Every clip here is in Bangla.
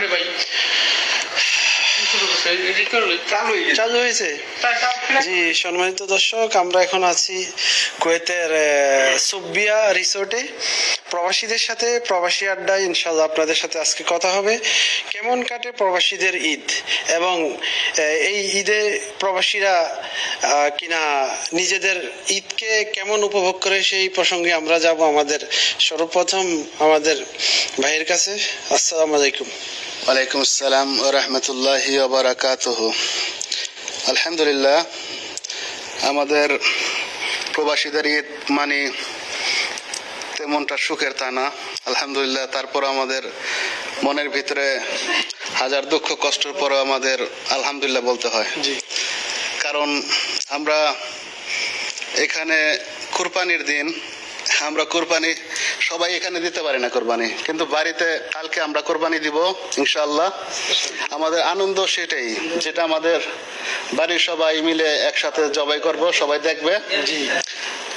রে ভাই। চালু হয়ে হয়েছে। জি, সম্মানিত দর্শক, আমরা এখন আছি কুয়েতের সুবিয়া রিসোর্টে। প্রবাসীদের সাথে, প্রবাসী আড্ডায় ইনশাল্লাহ আপনাদের সাথে আজকে কথা হবে। কেমন কাটে প্রবাসীদের ঈদ? এবং এই ঈদে প্রবাসীরা কিনা নিজেদের ঈদকে কেমন উপভোগ করে, সেই প্রসঙ্গে আমরা যাব আমাদের সর্বপ্রথম আমাদের ভাইয়ের কাছে। আসসালামু আলাইকুম। ওয়ালাইকুম আসসালাম রহমতুল্লাহি বারাকাতুহ। আলহামদুলিল্লাহ আমাদের প্রবাসীদের ঈদ মানে তেমনটা সুখের তা না। আলহামদুলিল্লাহ তারপর আমাদের মনের ভিতরে হাজার দুঃখ কষ্টের পরও আমাদের আলহামদুলিল্লাহ বলতে হয়। জি। কারণ আমরা এখানে কুরবানির দিন আমরা কোরবানি সবাই এখানে দিতে পারে না কোরবানি। কিন্তু বাড়িতে কালকে আমরা কোরবানি দিব ইনশাল্লাহ আমাদের আনন্দ সেটাই যেটা আমাদের বাড়ির সবাই মিলে একসাথে জবাই করব সবাই দেখবে। কোরবানির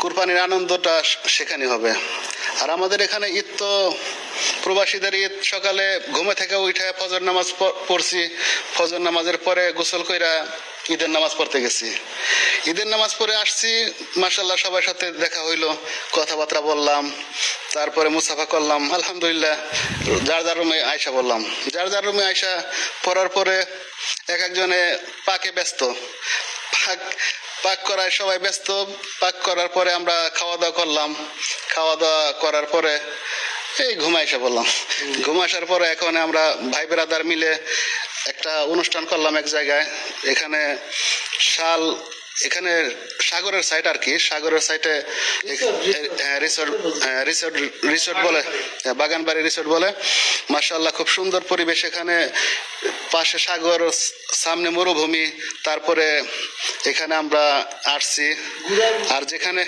কুরবানির আনন্দটা সেখানে হবে। আর আমাদের এখানে ঈদ তো প্রবাসীদের ঈদ সকালে ঘুমে থেকে উঠে ফজর নামাজ পড়ছি। ফজর নামাজের পরে গোসল কইরা ঈদের নামাজ পড়তে গেছি। ঈদের নামাজ পড়ে আসছি মার্শাল্লাহ সবার সাথে দেখা হইল, কথাবার্তা বললাম, তারপরে মুসাফা করলাম, আলহামদুলিল্লাহ, যার যার রুমে আয়সা বললাম। যার যার রুমে আয়সা পড়ার পরে এক একজনে পাকে ব্যস্ত। পাক পাক করায় সবাই ব্যস্ত, পাক করার পরে আমরা খাওয়া দাওয়া করলাম। খাওয়া দাওয়া করার পরে এই ঘুমাই এসে বললাম ঘুম আসার পরে এখন আমরা ভাই বেরাদার মিলে একটা অনুষ্ঠান করলাম এক জায়গায়। এখানে শাল এখানে সাগরের সাইড আর কি। সাগরের সাইডে রিসোর্ট রিসোর্ট রিসোর্ট বলে হ্যাঁ, বাগানবাড়ি রিসোর্ট বলে। মার্শাল্লাহ খুব সুন্দর পরিবেশ এখানে। পাশে সাগর সামনে মরুভূমি তারপরে এখানে আমরা আসছি। আর যেখানে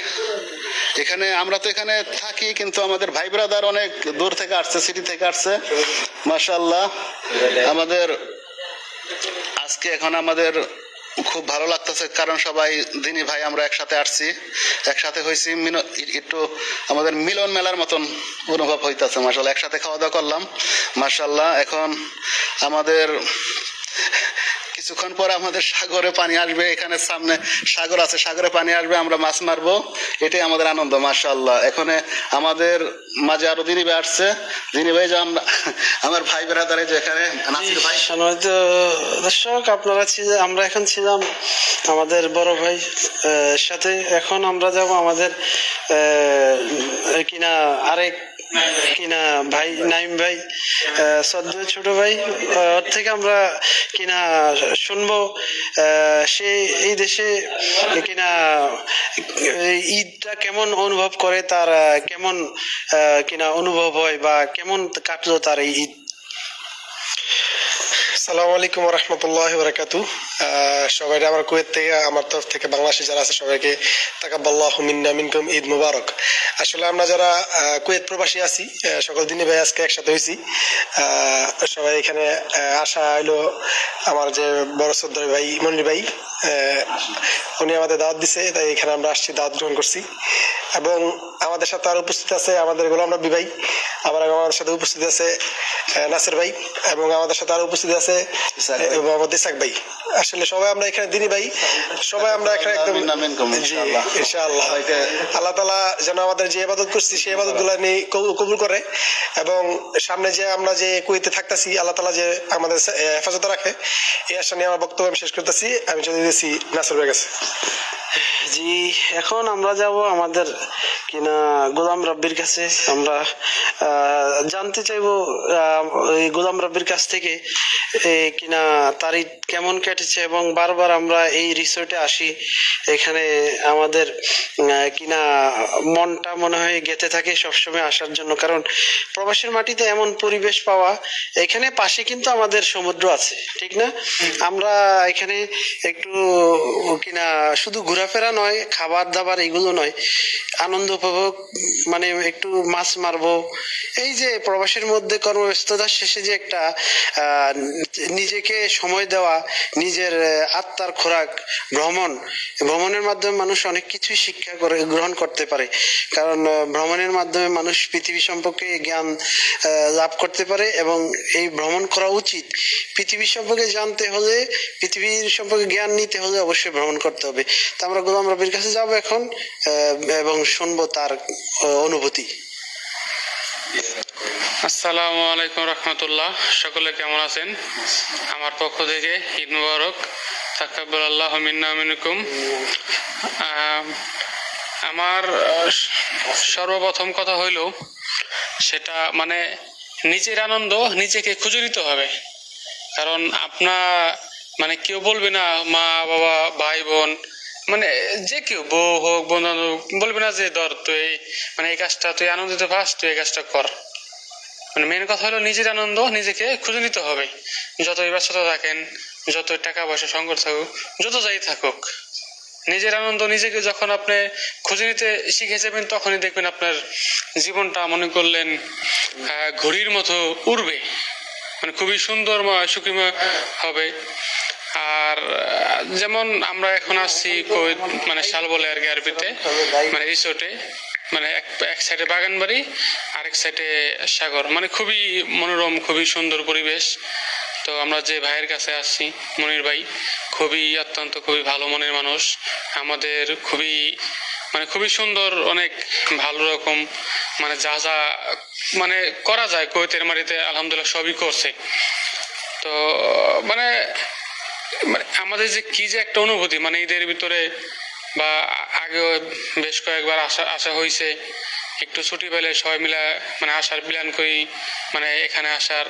এখানে আমরা তো এখানে থাকি, কিন্তু আমাদের ভাই ব্রাদার অনেক দূর থেকে আসছে সিটি থেকে আসছে। মার্শাল্লাহ আমাদের আজকে এখন আমাদের খুব ভালো লাগতেছে, কারণ সবাই, দিনী ভাই, আমরা একসাথে আসছি। একসাথে হয়েছি একটু আমাদের মিলন মেলার মতন অনুভব হইতেছে মার্শাল্লাহ একসাথে খাওয়া দাওয়া করলাম মার্শাল্লাহ এখন আমাদের কিছুক্ষণ পর আমাদের সাগরে পানি আসবে, এখানে সামনে সাগর আছে, সাগরে পানি আসবে, আমরা মাছ মারবো। এটাই আমাদের আনন্দ মাশাল্লাহ এখানে আমাদের মাঝে আরও দিনী ভাই আসছে। দিনী ভাই, যে আমরা, আমার ভাই বেড়াদারে যে এখানে, নাসির ভাই। সম্মানিত দর্শক, আপনারা ছিল- আমরা এখন ছিলাম আমাদের বড় ভাই সাথে। এখন আমরা যাব আমাদের কিনা আরেক, কিনা ভাই, নাইম ভাই সদ্য ছোট ভাই। ওর থেকে আমরা কিনা শুনব সে এই দেশে কিনা ঈদটা কেমন অনুভব করে তার কেমন কিনা অনুভব হয় বা কেমন কাটলো তার এই ঈদ? সালামু আলাইকুম রহমতুল্লাহ বরাকাতু সবাই আমার কুয়েত থেকে আমার তরফ থেকে বাংলাদেশে যারা আছে সবাইকে তাকাবাল্লাহ মিন্না মিনকুম ঈদ মুবারক। আসলে আমরা যারা কুয়েত প্রবাসী আছি সকল দিনই ভাই আজকে একসাথে হয়েছি। সবাই এখানে আসা হইল আমার যে বড় শ্রদ্ধার ভাই মনির ভাই উনি আমাদের দাওয়াত দিছে তাই এখানে আমরা আসছি দাওয়াত গ্রহণ করছি। এবং আমাদের সাথে আর উপস্থিত আছে আমাদের গোলাম রব্বি ভাই আবার আমাদের সাথে উপস্থিত আছে নাসির ভাই এবং আমাদের সাথে আরও উপস্থিত আছে মোহাম্মদ ইসাক ভাই। আসলে সবাই আমরা এখানে দিনই ভাই সবাই আমরা এখানে একদম ইনশাআল্লাহ। আল্লাহ তালা যেন আমাদের যে ইবাদত করছি সেই ইবাদতগুলা নিয়ে কবুল করে এবং সামনে যে আমরা যে কুয়েতে থাকতেছি আল্লাহ তালা যে আমাদের হেফাজত রাখে এই আশা নিয়ে আমার বক্তব্য আমি শেষ করতেছি। আমি চলে দিয়েছি নাসির কাছে। জি এখন আমরা যাব আমাদের কিনা গোলাম রব্বির কাছে। আমরা জানতে চাইব এই গোলাম রব্বির কাছ থেকে কিনা তার কেমন কেটেছে এবং বারবার আমরা এই রিসোর্টে আসি। এখানে আমাদের কিনা মনটা মনে হয় গেতে থাকে সবসময় আসার জন্য। কারণ প্রবাসের মাটিতে এমন পরিবেশ পাওয়া এখানে পাশে কিন্তু আমাদের সমুদ্র আছে ঠিক না? আমরা এখানে একটু কিনা শুধু ঘোরাফেরা নয় খাবার দাবার এগুলো নয়। আনন্দ উপভোগ মানে একটু মাছ মারবো। এই যে প্রবাসের মধ্যে কর্মব্যস্ততার শেষে যে একটা নিজেকে সময় দেওয়া, নিজের আত্মার খোরাক, ভ্রমণ, ভ্রমণের মাধ্যমে মানুষ অনেক কিছুই শিক্ষা করে, গ্রহণ করতে পারে। কারণ ভ্রমণের মাধ্যমে মানুষ পৃথিবী সম্পর্কে জ্ঞান লাভ করতে পারে এবং এই ভ্রমণ করা উচিত। পৃথিবী সম্পর্কে জানতে হলে, পৃথিবীর সম্পর্কে জ্ঞান নিতে হলে অবশ্যই ভ্রমণ করতে হবে। তা আমরা গোলাম রবির কাছে যাব এখন এবং শুনব তার অনুভূতি। আসসালামু আলাইকুম রহমতুল্লাহ। সকলে কেমন আছেন? আমার পক্ষ থেকে ঈদ মুবারক। তাকাব্বাল আল্লাহ মিন্না আমার সর্বপ্রথম কথা হইল, সেটা মানে নিজের আনন্দ নিজেকে খুঁজে নিতে হবে। কারণ আপনার মানে কেউ বলবে না, মা, বাবা, ভাই, বোন মানে যে কেউ বউ হোক বন্ধু বলবে না যে ধর তুই মানে এই কাজটা তুই আনন্দিত পাস, তুই এই কাজটা কর। মানে মেন কথা হলো নিজের আনন্দ নিজেকে খুঁজে নিতে হবে। যতই ব্যস্ততা থাকেন, যতই টাকা পয়সা সংকট থাকুক, যত যাই থাকুক, নিজের আনন্দ নিজেকে যখন আপনি খুঁজে নিতে শিখে যাবেন, তখনই দেখবেন আপনার জীবনটা মনে করলেন ঘড়ির মতো উড়বে। মানে খুবই সুন্দরময় সুখীময় হবে। আর যেমন আমরা এখন আসছি মানে শাল বলে আর কি আরবিতে মানে রিসোর্টে মানে এক এক সাইডে বাগান বাড়ি আরেক সাইডে সাগর। মানে খুবই মনোরম, খুবই সুন্দর পরিবেশ। তো আমরা যে ভাইয়ের কাছে আসছি, মনির ভাই, খুবই অত্যন্ত, খুবই ভালো মনের মানুষ। আমাদের খুবই মানে খুবই সুন্দর, অনেক ভালো রকম মানে যা যা মানে করা যায় কৈতের মাটিতে, আলহামদুলিল্লাহ সবই করছে। তো মানে মানে আমাদের যে কি যে একটা অনুভূতি মানে ঈদের ভিতরে বা আগেও বেশ কয়েকবার আসা আসা হয়েছে একটু ছুটি পেলে সবাই মিলে মানে আসার প্ল্যান করি মানে এখানে আসার।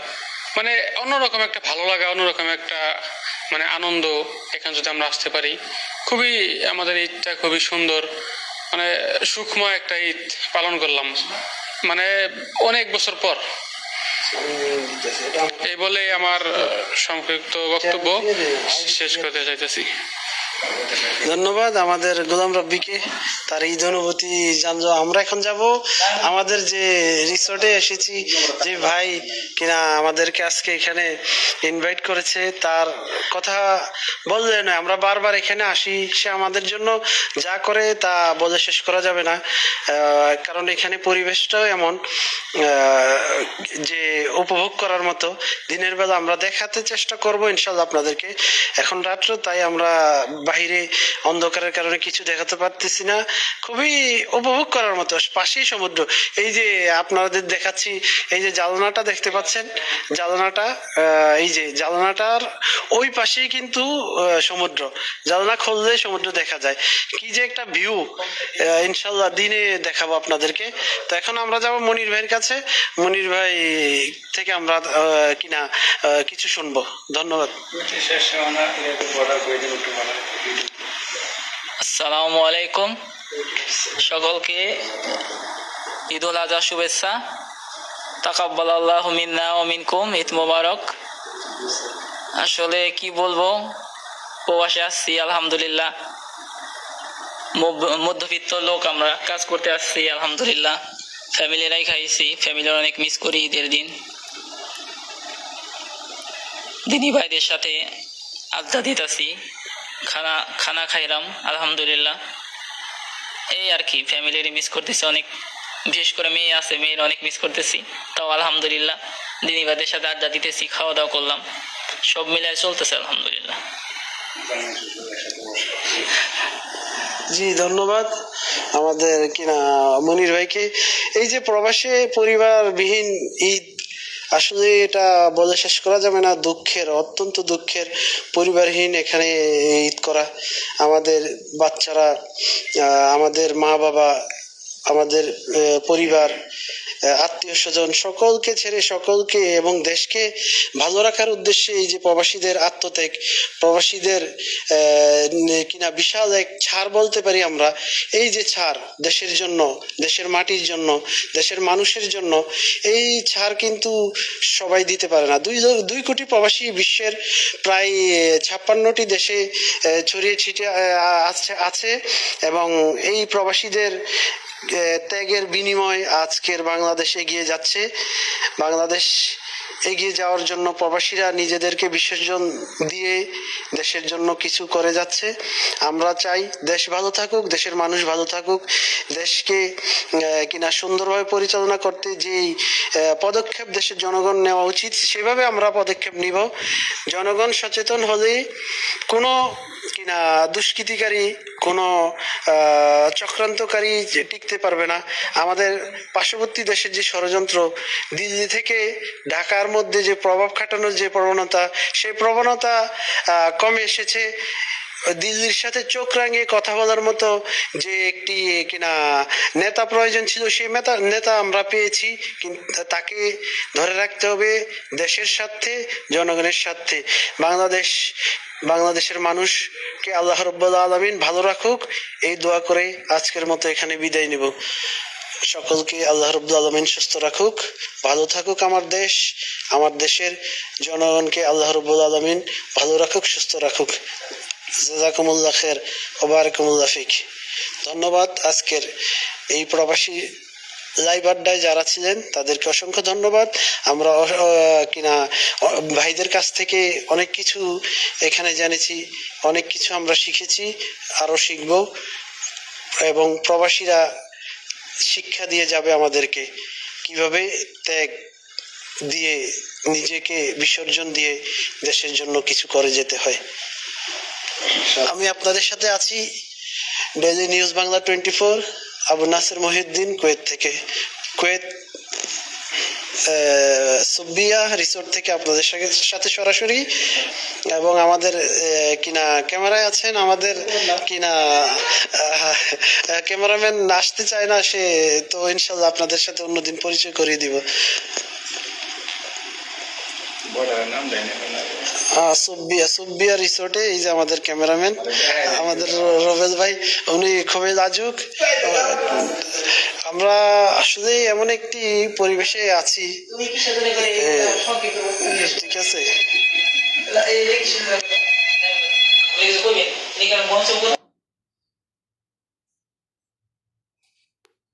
মানে অন্যরকম একটা ভালো লাগা, অন্যরকম একটা মানে আনন্দ এখানে যদি আমরা আসতে পারি। খুবই আমাদের ঈদটা খুবই সুন্দর মানে সুখময় একটা ঈদ পালন করলাম। মানে অনেক বছর পর এই বলে আমার সংক্ষিপ্ত বক্তব্য শেষ করতে চাইতেছি। ধন্যবাদ আমাদের গোলাম রব্বিকে তার ঈদ অনুভূতি জানলো। আমরা এখন যাব আমাদের যে রিসোর্টে এসেছি, যে ভাই কিনা আমাদেরকে আজকে এখানে ইনভাইট করেছে, তার কথা বললে নয়, আমরা বারবার এখানে আসি, সে আমাদের জন্য যা করে তা বলে শেষ করা যাবে না। কারণ এখানে পরিবেশটাও এমন যে উপভোগ করার মতো। দিনের বেলা আমরা দেখাতে চেষ্টা করব ইনশাল্লাহ আপনাদেরকে। এখন রাত্র, তাই আমরা বাইরে অন্ধকারের কারণে কিছু দেখাতে পারতেছি না। খুবই উপভোগ করার মতো, পাশেই সমুদ্র। এই যে আপনাদের দেখাচ্ছি, এই যে জালনাটা দেখতে পাচ্ছেন? জালনাটা এই যে জালনাটার ওই পাশেই কিন্তু সমুদ্র। জালনা খুললে সমুদ্র দেখা যায়। কি যে একটা ভিউ ইনশাল্লাহ দিনে দেখাবো আপনাদেরকে। তো এখন আমরা যাব মনির ভাইয়ের কাছে। মনির ভাই থেকে আমরা কিনা কিছু শুনব। ধন্যবাদ। আসসালামু আলাইকুম। সকলকে ঈদ উল আজহা শুভেচ্ছা। তাকাব্বাল আল্লাহ মিন্না ও মিনকুম, ঈদ মোবারক। আসলে কি বলব, প্রবাসে আসছি, আলহামদুলিল্লাহ। মধ্য- মধ্যবিত্ত লোক আমরা কাজ করতে আসছি, আলহামদুলিল্লাহ। ফ্যামিলিরাই খাইছি ফ্যামিলির অনেক মিস করি ঈদের দিন। দিদি ভাইদের সাথে আড্ডা দিতেছি, খানা খানা খাইলাম, আলহামদুলিল্লাহ। এই আর কি, ফ্যামিলির মিস করতেছি অনেক, বিশেষ করে মেয়ে আছে, মেয়ের অনেক মিস করতেছি, তাও আলহামদুলিল্লাহ। দিদি ভাইদের সাথে আড্ডা দিতেছি খাওয়া দাওয়া করলাম, সব মিলায় চলতেছে আলহামদুলিল্লাহ। জি, ধন্যবাদ। আমাদের কিনা মনির ভাইকে, এই যে প্রবাসে পরিবারবিহীন ঈদ আসলে এটা বলে শেষ করা যাবে না। দুঃখের, অত্যন্ত দুঃখের পরিবারহীন এখানে ঈদ করা। আমাদের বাচ্চারা আমাদের মা বাবা আমাদের পরিবার আত্মীয় স্বজন, সকলকে ছেড়ে সকলকে এবং দেশকে ভালো রাখার উদ্দেশ্যে এই যে প্রবাসীদের আত্মত্যাগ, প্রবাসীদের কিনা বিশাল এক ছাড় বলতে পারি আমরা, এই যে ছাড় দেশের জন্য, দেশের মাটির জন্য, দেশের মানুষের জন্য, এই ছাড় কিন্তু সবাই দিতে পারে না। দুই দুই কোটি প্রবাসী বিশ্বের প্রায় ছাপ্পান্নটি দেশে ছড়িয়ে ছিটিয়ে আছে আছে এবং এই প্রবাসীদের ত্যাগের বিনিময় আজকের বাংলাদেশ এগিয়ে যাচ্ছে। বাংলাদেশ এগিয়ে যাওয়ার জন্য প্রবাসীরা নিজেদেরকে বিসর্জন দিয়ে দেশের জন্য কিছু করে যাচ্ছে। আমরা চাই দেশ ভালো থাকুক, দেশের মানুষ ভালো থাকুক। দেশকে কিনা সুন্দরভাবে পরিচালনা করতে যেই পদক্ষেপ দেশের জনগণ নেওয়া উচিত, সেভাবে আমরা পদক্ষেপ নিব। জনগণ সচেতন হলে কোনো কিনা দুষ্কৃতিকারী, কোনো চক্রান্তকারী টিকতে পারবে না। আমাদের পার্শ্ববর্তী দেশের যে ষড়যন্ত্র, দিল্লি থেকে ঢাকার মধ্যে যে প্রভাব খাটানোর যে প্রবণতা, সেই প্রবণতা কমে এসেছে। দিল্লির সাথে চোখ রাঙিয়ে কথা বলার মতো যে একটি কিনা নেতা প্রয়োজন ছিল সেই নেতা নেতা আমরা পেয়েছি তাকে ধরে রাখতে হবে দেশের স্বার্থে, জনগণের স্বার্থে। বাংলাদেশ, বাংলাদেশের মানুষকে আল্লাহ রব্বুল আলমিন ভালো রাখুক, এই দোয়া করে আজকের মতো এখানে বিদায় নিব। সকলকে আল্লাহ রব্বুল আলমিন সুস্থ রাখুক, ভালো থাকুক আমার দেশ, আমার দেশের জনগণকে আল্লাহ রব্বুল আলমিন ভালো রাখুক, সুস্থ রাখুক। জাজাকুমুল্লাহ খের ফিক। ধন্যবাদ আজকের এই প্রবাসী লাইভ আড্ডায় যারা ছিলেন, তাদেরকে অসংখ্য ধন্যবাদ। আমরা কিনা ভাইদের কাছ থেকে অনেক কিছু এখানে জেনেছি, অনেক কিছু আমরা শিখেছি আরও শিখব। এবং প্রবাসীরা শিক্ষা দিয়ে যাবে আমাদেরকে। কীভাবে ত্যাগ দিয়ে নিজেকে বিসর্জন দিয়ে দেশের জন্য কিছু করে যেতে হয়। আমি আপনাদের সাথে আছি daily news Bangla twenty four Abu Nasir Mohiuddin Kuwait থেকে। কুয়েত আহ, সুব্বিয়া রিসোর্ট থেকে আপনাদের সাথে- সাথে সরাসরি। এবং আমাদের আহ, কিনা ক্যামেরায় আছেন আমাদের কিনা ক্যামেরাম্যান আসতে চায় না সে তো ইনশাল্লাহ আপনাদের সাথে অন্যদিন পরিচয় করিয়ে দিব। সুব্বিয়া সুব্বিয়া রিসোর্টে এই যে আমাদের ক্যামেরাম্যান আমাদের র- ভাই উনি খুবই লাজুক আমরা আসলে এমন একটি পরিবেশে আছি ঠিক আছে